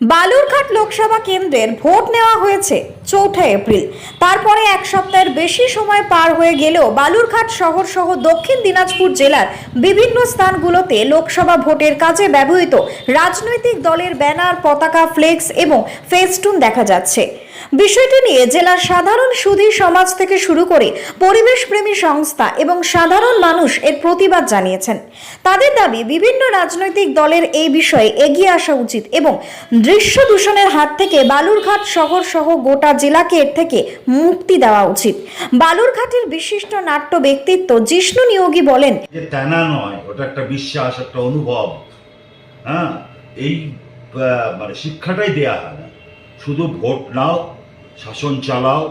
বালুরঘাট লোকসভা কেন্দ্রের ভোট নেওয়া হয়েছে চৌঠা এপ্রিল। তারপরে এক সপ্তাহের বেশি সময় পার হয়ে গেলেও বালুরঘাট শহর সহ দক্ষিণ দিনাজপুর জেলার বিভিন্ন স্থানগুলোতে লোকসভা ভোটের কাজে ব্যবহৃত রাজনৈতিক দলের ব্যানার, পতাকা, ফ্লেক্স এবং ফেস্টুন দেখা যাচ্ছে। বিষয়টি নিয়ে জেলার সাধারণ সুধী সমাজ থেকে শুরু করে পরিবেশপ্রেমী সংস্থা এবং সাধারণ মানুষ এর প্রতিবাদ জানিয়েছেন। তাদের দাবি, বিভিন্ন রাজনৈতিক দলের এই বিষয়ে এগিয়ে আসা উচিত এবং দৃশ্য দূষণের হাত থেকে বালুরঘাট শহর সহ গোটা জেলাকে এর থেকে মুক্তি দেওয়া উচিত। বালুরঘাটের বিশিষ্ট নাট্য ব্যক্তিত্ব জিষ্ণু নিয়োগী বলেন, যে টানা নয়, ওটা একটা বিশ্বাস, একটা অনুভব। হ্যাঁ? এই মানে শিক্ষাটাই দেয়া হয় না। শুধু ভোট নাও, শাসন চালাও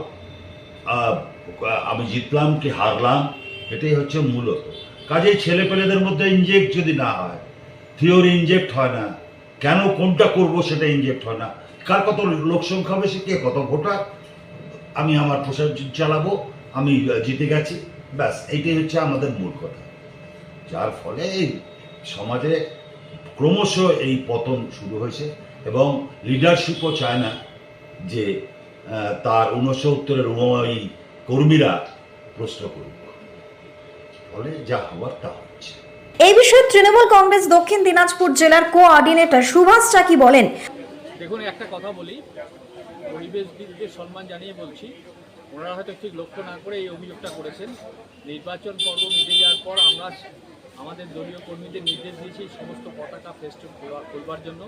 আমি জিতলাম কি হারলাম, এটাই হচ্ছে মূলত। কাজেই ছেলেপেলেদের মধ্যে ইনজেক্ট যদি না হয় থিওরি ইনজেক্ট হয় না, কেন কোনটা করব সেটা ইনজেক্ট হয় না, কার কত লোক সংখ্যা বেশি, কে কত ভোটার, আমি আমার প্রসার চালাবো, আমি জিতে গেছি, ব্যাস, এইটাই হচ্ছে আমাদের মূল কথা। যার ফলে সমাজে ক্রমশ এই পতন শুরু হয়েছে। এবং লিডারশিপও চায় না যে তার উনসত্তরের অনুযায়ী কর্মীরা প্রশ্ন করুক। ফলে যা হওয়ার তা হচ্ছে। এই বিষয়ে তৃণমূল কংগ্রেস দক্ষিণ দিনাজপুর জেলার কোঅর্ডিনেটর সুভাষ চাকি বলেন দেখুন একটা কথা বলি। পরিবেশবিদদের সম্মান জানিয়ে বলছি ওনারা হয়তো ঠিক লক্ষ্য না করে এই অভিযোগটা করেছেন। নির্বাচন পর্ব মিটে যাওয়ার পর আমরা আমাদের দলীয় কর্মীদের নির্দেশ দিয়েছি সমস্ত পতাকা ফেস্টুন খোলা খুলবার জন্য।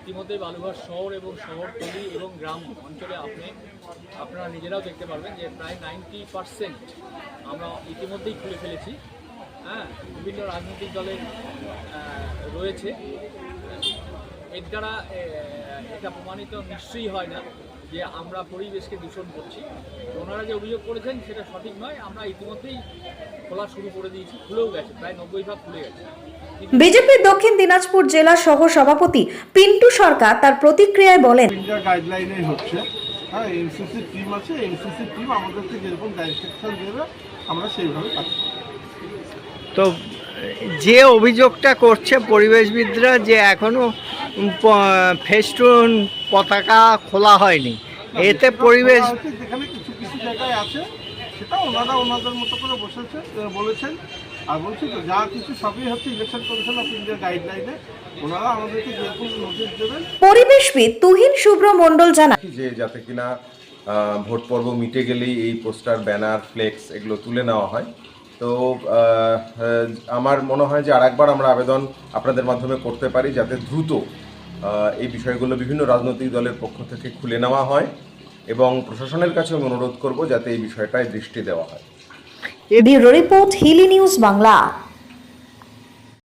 ইতিমধ্যে বালুঘাট শহর এবং শহরতলি এবং গ্রাম অঞ্চলে আপনি আপনারা নিজেরাও দেখতে পারবেন যে প্রায় নাইনটি পার্সেন্ট আমরা ইতিমধ্যেই খুলে ফেলেছি। হ্যাঁ বিভিন্ন রাজনৈতিক দলের রয়েছে। এর দ্বারা এটা প্রমাণিত নিশ্চয়ই হয় না। যে আমরা পরিবেশকে দূষণ করছি। ওনারা যে অভিযোগ করেছেন সেটা সঠিক নয় আমরা ইতিমধ্যেই খোলা শুরু করে দিয়েছি খুলেও গেছে প্রায় নব্বই ভাগ খুলে গেছে। বিজেপির দক্ষিণ দিনাজপুর জেলা সহ সভাপতি পিন্টু সরকার তার প্রতিক্রিয়ায় বলেন গাইডলাইনে হচ্ছে হ্যাঁ এনসিসি টিম আছে এনসিসি টিম আমাদেরকে যেরকম ডাইরেকশন দেবে আমরা সেইভাবে কাজ তো যে অভিযোগটা করছে পরিবেশবিদরা যে এখনও ফেস্টুন পতাকা খোলা হয়নি। এতে পরিবেশ যেখানে কিছু কিছু জায়গায় আছে সেটা ওনারা ওনাদের মতো করে বসেছে বলেছেন। আর বলছি তো যা কিছু সবই হচ্ছে ইলেকশন কমিশন অফ ইন্ডিয়া গাইডলাইনে ওনারা আমাদেরকে যেরকম নোটিশ দেবেন। পরিবেশবিদ তুহিন শুভ্র মণ্ডল জানান যে যাতে কিনা ভোট পর্ব মিটে গেলেই এই পোস্টার ব্যানার ফ্লেক্স এগুলো তুলে নেওয়া হয়। তো আমার মনে হয় যে আরেকবার আমরা আবেদন আপনাদের মাধ্যমে করতে পারি যাতে দ্রুত এই বিষয়গুলো বিভিন্ন রাজনৈতিক দলের পক্ষ থেকে খুলে নেওয়া হয় এবং প্রশাসনের কাছে আমি অনুরোধ করব যাতে এই বিষয়টায় দৃষ্টি দেওয়া হয়। Report Hili news Bangla.